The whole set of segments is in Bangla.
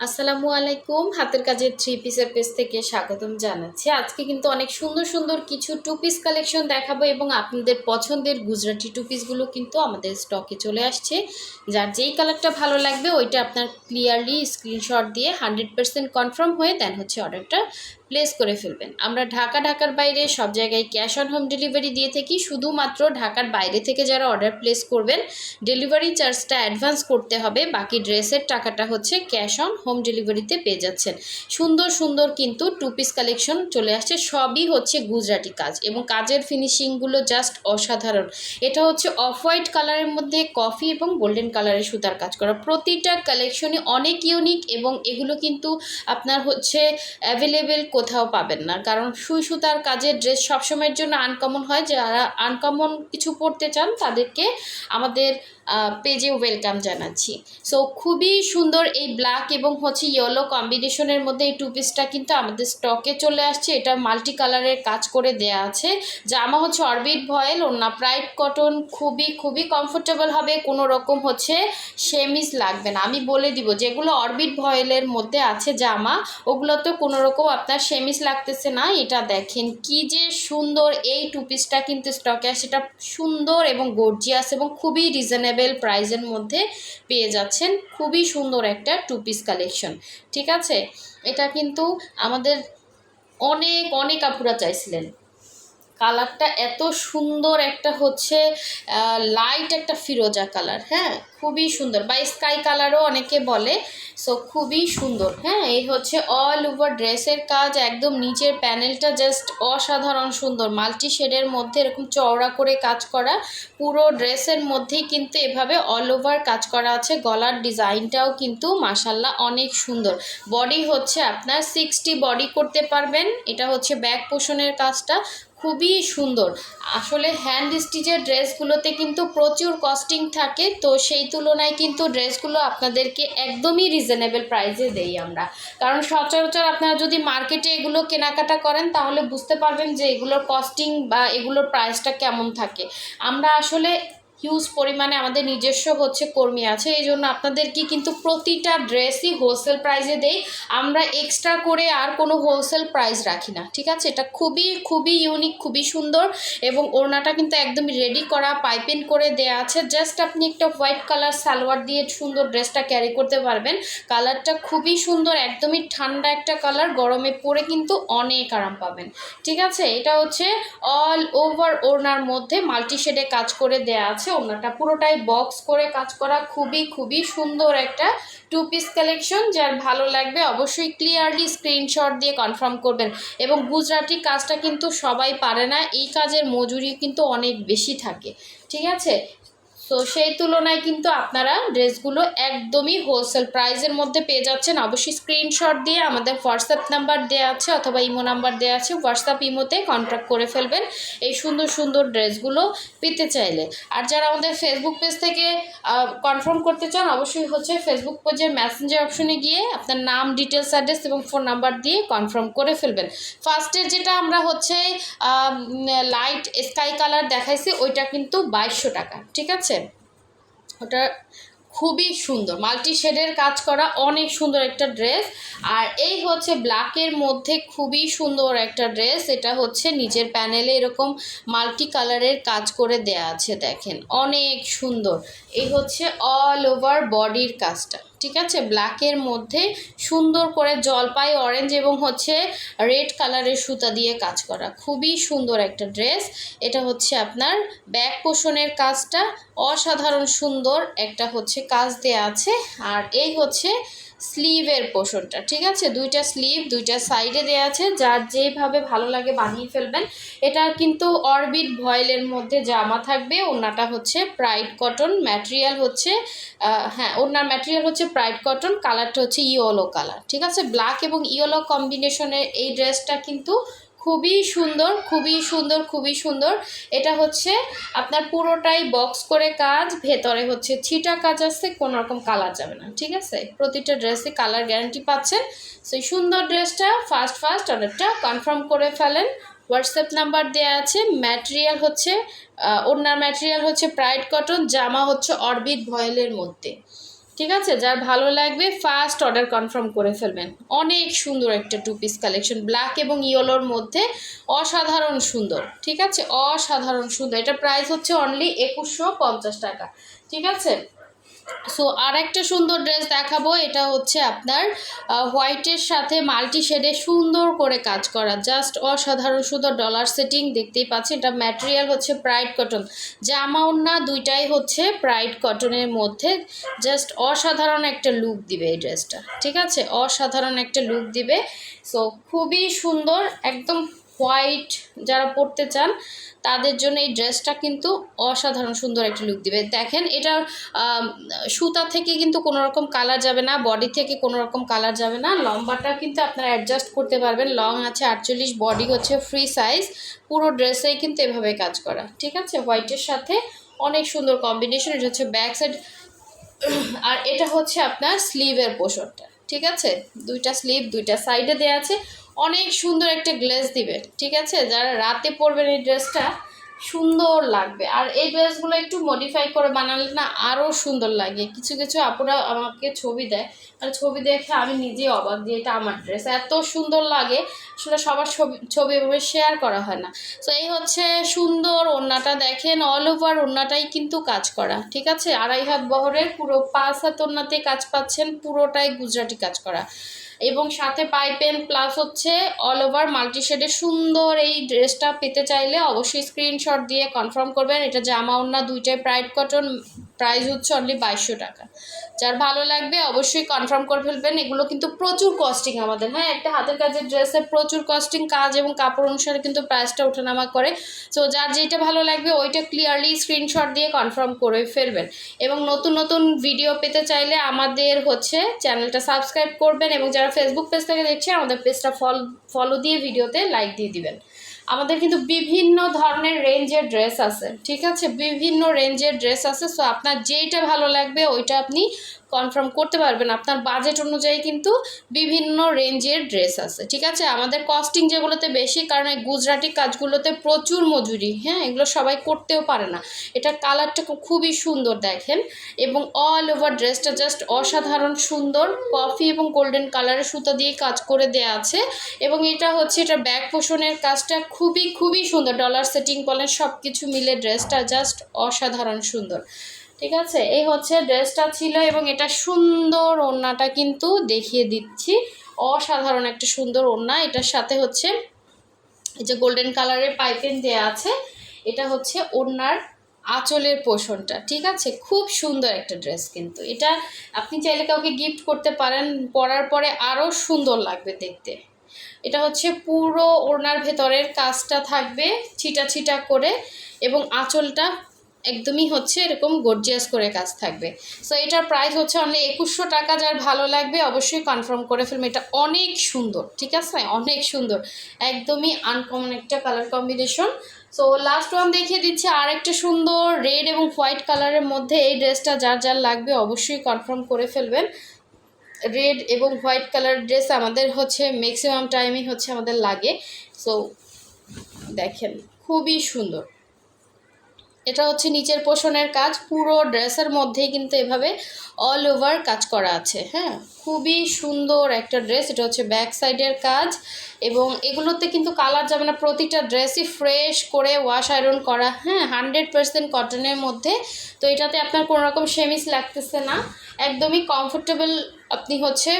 আসসালামু আলাইকুম। হাতের কাজের থ্রি পিসের পেজ থেকে স্বাগতম জানাচ্ছি। আজকে কিন্তু অনেক সুন্দর সুন্দর কিছু টু পিস কালেকশন দেখাবো এবং আপনাদের পছন্দের গুজরাটি টু পিসগুলো কিন্তু আমাদের স্টকে চলে আসছে। যার যেই কালারটা ভালো লাগবে, ওইটা আপনার ক্লিয়ারলি স্ক্রিনশট দিয়ে হান্ড্রেড পারসেন্ট কনফার্ম হয়ে দেন হচ্ছে অর্ডারটা প্লেস করে ফেলবেন। আমরা ঢাকা, ঢাকার বাইরে সব জায়গায় ক্যাশ অন হোম ডেলিভারি দিয়ে থাকি। শুধুমাত্র ঢাকার বাইরে থেকে যারা অর্ডার প্লেস করবেন ডেলিভারি চার্জটা অ্যাডভান্স করতে হবে। বাকি ড্রেসের টাকাটা হচ্ছে ক্যাশ অন হোম ডেলিভারিতে পেয়ে যাচ্ছেন। সুন্দর সুন্দর কিন্তু টু পিস কালেকশন চলে আসছে। সবই হচ্ছে গুজরাটি কাজ এবং কাজের ফিনিশিংগুলো জাস্ট অসাধারণ। এটা হচ্ছে অফ হোয়াইট কালারের মধ্যে কফি এবং গোল্ডেন কালারের সুতার কাজ করা। প্রতিটা কালেকশনই অনেক ইউনিক এবং এগুলো কিন্তু আপনার হচ্ছে অ্যাভেলেবেল কোথাও পাবেন না। কারণ সুই সুতার কাজের ড্রেস সবসময়ের জন্য আনকমন হয়। যারা আনকমন কিছু পড়তে চান, তাদেরকে আমাদের পেজে ওয়েলকাম জানাচ্ছি। সো খুবই সুন্দর এই ব্ল্যাক এবং হচ্ছে ইয়েলো কম্বিনেশনের মধ্যে এই টু পিসটা কিন্তু আমাদের স্টকে চলে আসছে। এটা মাল্টি কালারের কাজ করে দেয়া আছে। জামা হচ্ছে অরবিট ভয়েল ওনা প্রাইড কটন খুবই খুবই কমফোর্টেবল হবে। কোনো রকম হচ্ছে সেমিস লাগবে না। আমি বলে দিব, যেগুলো অরবিট ভয়েলের মধ্যে আছে জামা ওগুলো তো কোনো রকম আপনার সেমিস লাগতেছে না। এটা দেখেন কি যে সুন্দর এই টু পিসটা কিন্তু স্টকে আসে এটা সুন্দর এবং গর্জিয়াস এবং খুবই রিজনেবল প্রাইজের মধ্যে পেয়ে যাচ্ছেন। খুবই সুন্দর একটা টু পিস কালেকশন ঠিক আছে? এটা কিন্তু আমাদের অনেক অনেক আপুরা চাইছিলেন। কালারটা এত সুন্দর একটা হচ্ছে লাইট একটা ফিরোজা কালার হ্যাঁ? খুবই সুন্দর। বা স্কাই কালারও অনেকে বলে সো খুবই সুন্দর হ্যাঁ? এই হচ্ছে অল ওভার ড্রেসের কাজ, একদম নিচের প্যানেলটা জাস্ট অসাধারণ সুন্দর। মাল্টি শেডের মধ্যে এরকম চওড়া করে কাজ করা, পুরো ড্রেসের মধ্যেই কিন্তু এভাবে অল ওভার কাজ করা আছে। গলার ডিজাইনটাও কিন্তু মাসাল্লাহ অনেক সুন্দর। বডি হচ্ছে আপনার সিক্সটি বডি করতে পারবেন। এটা হচ্ছে ব্যাক পোষণের কাজটা। খুবই সুন্দর। আসলে হ্যান্ড স্টিচের ড্রেসগুলোতে কিন্তু প্রচুর কস্টিং থাকে, তো সেই তুলনায় কিন্তু ড্রেসগুলো আপনাদেরকে একদমই রিজনেবল প্রাইসে দেই আমরা। কারণ সচরাচর আপনারা যদি মার্কেটে এগুলো কেনাকাটা করেন, তাহলে বুঝতে পারবেন যে এগুলোর কস্টিং বা এগুলোর প্রাইসটা কেমন থাকে। আমরা আসলে হিউজ পরিমাণে আমাদের নিজস্ব হচ্ছে কর্মী আছে। এই জন্য আপনাদেরকে কিন্তু প্রতিটা ড্রেসই হোলসেল প্রাইসে দেই। আমরা এক্সট্রা করে আর কোনো হোলসেল প্রাইস রাখি না, ঠিক আছে? এটা খুবই খুবই ইউনিক খুবই সুন্দর এবং ওড়নাটা কিন্তু একদমই রেডি করা পাইপিং করে দেয়া আছে। জাস্ট আপনি একটা হোয়াইট কালার সালোয়ার দিয়ে সুন্দর ড্রেসটা ক্যারি করতে পারবেন। কালারটা খুবই সুন্দর, একদমই ঠান্ডা একটা কালার গরমে পরে কিন্তু অনেক আরাম পাবেন, ঠিক আছে? এটা হচ্ছে অল ওভার ওড়নার মধ্যে মাল্টি শেডে কাজ করে দেয়া আছে। আছে ওনাটা পুরোটাই বক্স করে কাজ করা খুবই খুবই সুন্দর একটা টু পিস কালেকশন যার ভালো লাগবে অবশ্যই ক্লিয়ারলি স্ক্রিনশট দিয়ে কনফার্ম করবেন। এবং গুজরাটি কাজটা কিন্তু সবাই পারে না। এই কাজের মজুরি কিন্তু অনেক বেশি থাকে। ঠিক আছে? তো সেই তুলনায় কিন্তু আপনারা ড্রেসগুলো একদমই হোলসেল প্রাইসের মধ্যে পেয়ে যাচ্ছেন। অবশ্যই স্ক্রিনশট দিয়ে আমাদের হোয়াটসঅ্যাপ নাম্বার দেওয়া আছে অথবা ইমো নাম্বার দেওয়া আছে হোয়াটসঅ্যাপ ইমোতে কন্ট্যাক্ট করে ফেলবেন এই সুন্দর সুন্দর ড্রেসগুলো পেতে চাইলে। আর যারা আমাদের ফেসবুক পেজ থেকে কনফার্ম করতে চান, অবশ্যই হচ্ছে ফেসবুক পেজের মেসেঞ্জার অপশনে গিয়ে আপনার নাম ডিটেলস অ্যাড্রেস এবং ফোন নাম্বার দিয়ে কনফার্ম করে ফেলবেন। ফার্স্টে যেটা আমরা হচ্ছে লাইট স্কাই কালার দেখাইছি, ওইটা কিন্তু বাইশশো টাকা, ঠিক আছে? ওটা খুবই সুন্দর। মাল্টি শেডের কাজ করা অনেক সুন্দর একটা ড্রেস। আর এই হচ্ছে ব্ল্যাকের মধ্যে খুবই সুন্দর একটা ড্রেস। এটা হচ্ছে নিজের প্যানেলে এরকম মাল্টি কালারের কাজ করে দেয়া আছে, দেখেন। অনেক সুন্দর। এই হচ্ছে অল ওভার বডির কাজটা। ঠিক আছে? ব্ল্যাকের মধ্যে সুন্দর করে জলপাই অরেঞ্জ এবং হচ্ছে রেড কালারের সুতা দিয়ে কাজ করা। খুবই সুন্দর একটা ড্রেস এটা হচ্ছে আপনার ব্যাক পোষণের কাজটা। অসাধারণ সুন্দর একটা হচ্ছে কাজ দেয়া আছে। আর এই হচ্ছে স্লিভের পোষণটা, ঠিক আছে? দুইটা স্লিভ, দুইটা সাইডে দেওয়া আছে, যার যেভাবে ভালো লাগে বানিয়ে ফেলবেন। এটা কিন্তু অরবিট ভয়েলের মধ্যে জামা থাকবে, ওনাটা হচ্ছে প্রাইড কটন, ম্যাটেরিয়াল হচ্ছে হ্যাঁ ওনার ম্যাটেরিয়াল হচ্ছে প্রাইড কটন, কালারটা হচ্ছে ইয়েলো কালার, ঠিক আছে? ব্ল্যাক এবং ইয়েলো কম্বিনেশনের এই ড্রেসটা কিন্তু খুবই সুন্দর খুবই সুন্দর খুবই সুন্দর। এটা হচ্ছে আপনার পুরোটাই বক্স করে কাজ, ভেতরে হচ্ছে ছিটা কাজ আছে, কোনো রকম কালার যাবে না, ঠিক আছে? প্রতিটা ড্রেসে কালার গ্যারান্টি পাচ্ছেন। সেই সুন্দর ড্রেসটা ফার্স্ট ফার্স্ট অর্ডারটা কনফার্ম করে ফেলেন। হোয়াটসঅ্যাপ নাম্বার দেওয়া আছে ম্যাটেরিয়াল হচ্ছে ওনার ম্যাটেরিয়াল হচ্ছে প্রাইড কটন জামা হচ্ছে অরবিট ভয়েলের মধ্যে। ঠিক আছে? যার ভালো লাগবে ফার্স্ট অর্ডার কনফার্ম করে ফেলবেন। অনেক সুন্দর একটা টু পিস কালেকশন ব্ল্যাক এবং ইয়েলোর মধ্যে অসাধারণ সুন্দর, ঠিক আছে? অসাধারণ সুন্দর। এটা প্রাইস হচ্ছে অনলি একুশশো পঞ্চাশ টাকা, ঠিক আছে? সো আর একটা সুন্দর ড্রেস দেখাবো। এটা হচ্ছে আপনার হোয়াইটের সাথে মাল্টি শেডে সুন্দর করে কাজ করা। জাস্ট অসাধারণ সুন্দর ডলার সেটিং দেখতেই পাচ্ছেন। এটা ম্যাটেরিয়াল হচ্ছে প্রাইড কটন জামা ওড়না দুইটাই হচ্ছে প্রাইড কটনের মধ্যে। জাস্ট অসাধারণ একটা লুক দিবে এই ড্রেসটা ঠিক আছে? অসাধারণ একটা লুক দিবে। সো খুবই সুন্দর, একদম হোয়াইট যারা পরতে চান, তাদের জন্য এই ড্রেসটা কিন্তু অসাধারণ সুন্দর একটা লুক দিবে। দেখেন, এটা সুতা থেকে কিন্তু কোনো রকম কালার যাবে না বডি থেকে কোনো রকম কালার যাবে না। লম্বাটা কিন্তু আপনারা অ্যাডজাস্ট করতে পারবেন। লং আছে আটচল্লিশ বডি হচ্ছে ফ্রি সাইজ পুরো ড্রেসেই কিন্তু এভাবে কাজ করা। ঠিক আছে? হোয়াইটের সাথে অনেক সুন্দর কম্বিনেশন এটা হচ্ছে ব্যাক সাইড আর এটা হচ্ছে আপনার স্লিভের পোষণটা ঠিক আছে? দুইটা স্লিভ দুইটা সাইডে দেওয়া আছে। অনেক সুন্দর একটা গ্লেজ দিবে, ঠিক আছে? যারা রাতে পরবেন এই ড্রেসটা সুন্দর লাগবে। আর এই ড্রেসগুলো একটু মডিফাই করে বানালে না আরও সুন্দর লাগে। কিছু কিছু আপুরা আমাকে ছবি দেয়। আর ছবি দেখে আমি নিজেই অবাক দিয়ে এটা আমার ড্রেস এত সুন্দর লাগে, আসলে সবার ছবি ছবি এভাবে শেয়ার করা হয় না। তো এই হচ্ছে সুন্দর ওড়নাটা দেখেন অল ওভার ওড়নাটাই কিন্তু কাজ করা, ঠিক আছে? আড়াই হাত বহরের পুরো পাঁচ হাত ওড়নাতে কাজ পাচ্ছেন, পুরোটাই গুজরাটি কাজ করা। এবং সাথে পাইপেন প্লাস হচ্ছে অল ওভার মাল্টি শেডের সুন্দর এই ড্রেসটা পেতে চাইলে অবশ্যই স্ক্রিনশট দিয়ে কনফার্ম করবেন। এটা জামা ওড়না, দুইটাই প্রাইড কটন প্রাইস হচ্ছে অনলি বাইশশো টাকা। যার ভালো লাগবে অবশ্যই কনফার্ম করে ফেলবেন। এগুলো কিন্তু প্রচুর কস্টিং আমাদের। হ্যাঁ একটা হাতের কাজের ড্রেসের প্রচুর কস্টিং কাজ এবং কাপড় অনুসারে কিন্তু প্রাইসটা ওঠানামা করে। সো যার যেটা ভালো লাগবে ওইটা ক্লিয়ারলি স্ক্রিনশট দিয়ে কনফার্ম করে ফেলবেন। এবং নতুন নতুন ভিডিও পেতে চাইলে আমাদের হচ্ছে চ্যানেলটা সাবস্ক্রাইব করবেন এবং যারা ফেসবুক পেজ থেকে দেখছে, আমাদের পেজটা ফল ফলো দিয়ে ভিডিওতে লাইক দিয়ে দিবেন। আমাদের কিন্তু বিভিন্ন ধরনের রেঞ্জের ড্রেস আছে, ঠিক আছে? বিভিন্ন রেঞ্জের ড্রেস আছে সো আপনার যেইটা ভালো লাগবে ওইটা আপনি কনফার্ম করতে পারবেন। আপনার বাজেট অনুযায়ী কিন্তু বিভিন্ন রেঞ্জের ড্রেস আছে, ঠিক আছে? আমাদের কস্টিং যেগুলোতে বেশি, কারণ এই গুজরাটি কাজগুলোতে প্রচুর মজুরি হ্যাঁ? এগুলো সবাই করতেও পারে না। এটা কালারটা খুবই সুন্দর দেখেন এবং অল ওভার ড্রেসটা জাস্ট অসাধারণ সুন্দর। কফি এবং গোল্ডেন কালারের সুতা দিয়ে কাজ করে দেয়া আছে এবং এটা হচ্ছে, এটা ব্যাক পোষণের কাজটা খুবই খুবই সুন্দর। ডলার সেটিং বলেন সব কিছু মিলে ড্রেসটা জাস্ট অসাধারণ সুন্দর। ঠিক আছে? এই হচ্ছে ড্রেসটা ছিল এবং এটা সুন্দর ওড়নাটা কিন্তু দেখিয়ে দিচ্ছি। অসাধারণ একটা সুন্দর ওড়না। এটার সাথে হচ্ছে এই যে গোল্ডেন কালারের পাইপেন দেয়া আছে, এটা হচ্ছে ওড়নার আঁচলের পোষণটা। ঠিক আছে? খুব সুন্দর একটা ড্রেস কিন্তু। এটা আপনি চাইলে কাউকে গিফট করতে পারেন, পরার পরে আরও সুন্দর লাগবে দেখতে। এটা হচ্ছে পুরো ওড়নার ভেতরের কাজটা থাকবে ছিটা ছিটা করে এবং আঁচলটা একদমই হচ্ছে এরকম গর্জিয়াস করে কাজ থাকবে। সো এটার প্রাইস হচ্ছে অনলি একুশশো টাকা, যার ভালো লাগবে অবশ্যই কনফার্ম করে ফেলবে এটা অনেক সুন্দর, ঠিক আছে? অনেক সুন্দর, একদমই আনকমন একটা colour combination so last one দেখিয়ে দিচ্ছি আর একটা সুন্দর রেড এবং হোয়াইট কালারের মধ্যে এই ড্রেসটা যার যার লাগবে অবশ্যই কনফার্ম করে ফেলবেন। রেড এবং হোয়াইট কালার ড্রেস আমাদের হচ্ছে ম্যাক্সিমাম টাইমই হচ্ছে আমাদের লাগে। সো দেখেন, খুবই সুন্দর। এটা হচ্ছে নিচের পোষণের কাজ, পুরো ড্রেসের মধ্যেই কিন্তু এভাবে অল ওভার কাজ করা আছে হ্যাঁ? খুবই সুন্দর একটা ড্রেস এটা হচ্ছে ব্যাক সাইডের কাজ এবং এগুলোতে কিন্তু কালার যাবে না, প্রতিটা ড্রেসই ফ্রেশ করে ওয়াশ আয়রন করা হ্যাঁ? হান্ড্রেড পার্সেন্ট কটনের মধ্যে। তো এটাতে আপনার কোনো রকম সেমিস লাগতেছে না, একদমই কমফোর্টেবল আপনি হচ্ছে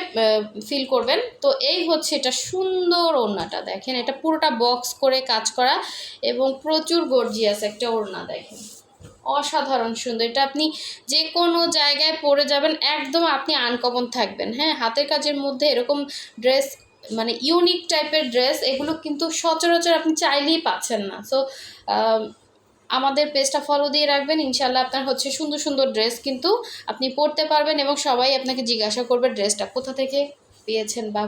ফিল করবেন। তো এই হচ্ছে এটা সুন্দর ওড়নাটা, দেখেন। এটা পুরোটা বক্স করে কাজ করা এবং প্রচুর গর্জিয়াস একটা ওড়না, দেখেন। অসাধারণ সুন্দর। এটা আপনি যে কোনো জায়গায় পরে যাবেন, একদম আপনি আনকমন থাকবেন। হ্যাঁ হাতের কাজের মধ্যে এরকম ড্রেস মানে ইউনিক টাইপের ড্রেস এগুলো কিন্তু সচরাচর আপনি চাইলেই পাচ্ছেন না। সো আমাদের পেজটা ফলো দিয়ে রাখবেন। ইনশাল্লাহ আপনার হচ্ছে সুন্দর সুন্দর ড্রেস কিন্তু আপনি পরতে পারবেন এবং সবাই আপনাকে জিজ্ঞাসা করবে ড্রেসটা কোথা থেকে পেয়েছেন বা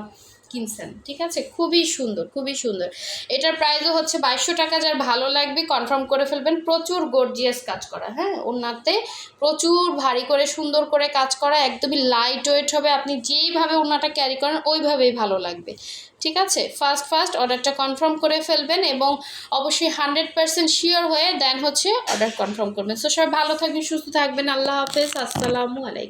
কিনছেন, ঠিক আছে? খুবই সুন্দর খুবই সুন্দর। এটার প্রাইসও হচ্ছে বাইশশো টাকা, যার ভালো লাগবে কনফার্ম করে ফেলবেন, প্রচুর গর্জিয়াস কাজ করা হ্যাঁ? ওনাতে প্রচুর ভারী করে, সুন্দর করে কাজ করা, একদমই লাইট ওয়েট হবে, আপনি যেইভাবে ওনাটা ক্যারি করেন, ওইভাবেই ভালো লাগবে, ঠিক আছে? ফার্স্ট ফার্স্ট অর্ডারটা কনফার্ম করে ফেলবেন এবং অবশ্যই হান্ড্রেড পার্সেন্ট শিওর হয়ে দেন হচ্ছে অর্ডার কনফার্ম করবেন। সো সবাই ভালো থাকবেন, সুস্থ থাকবেন, আল্লাহ হাফেজ, আসসালামু আলাইকুম।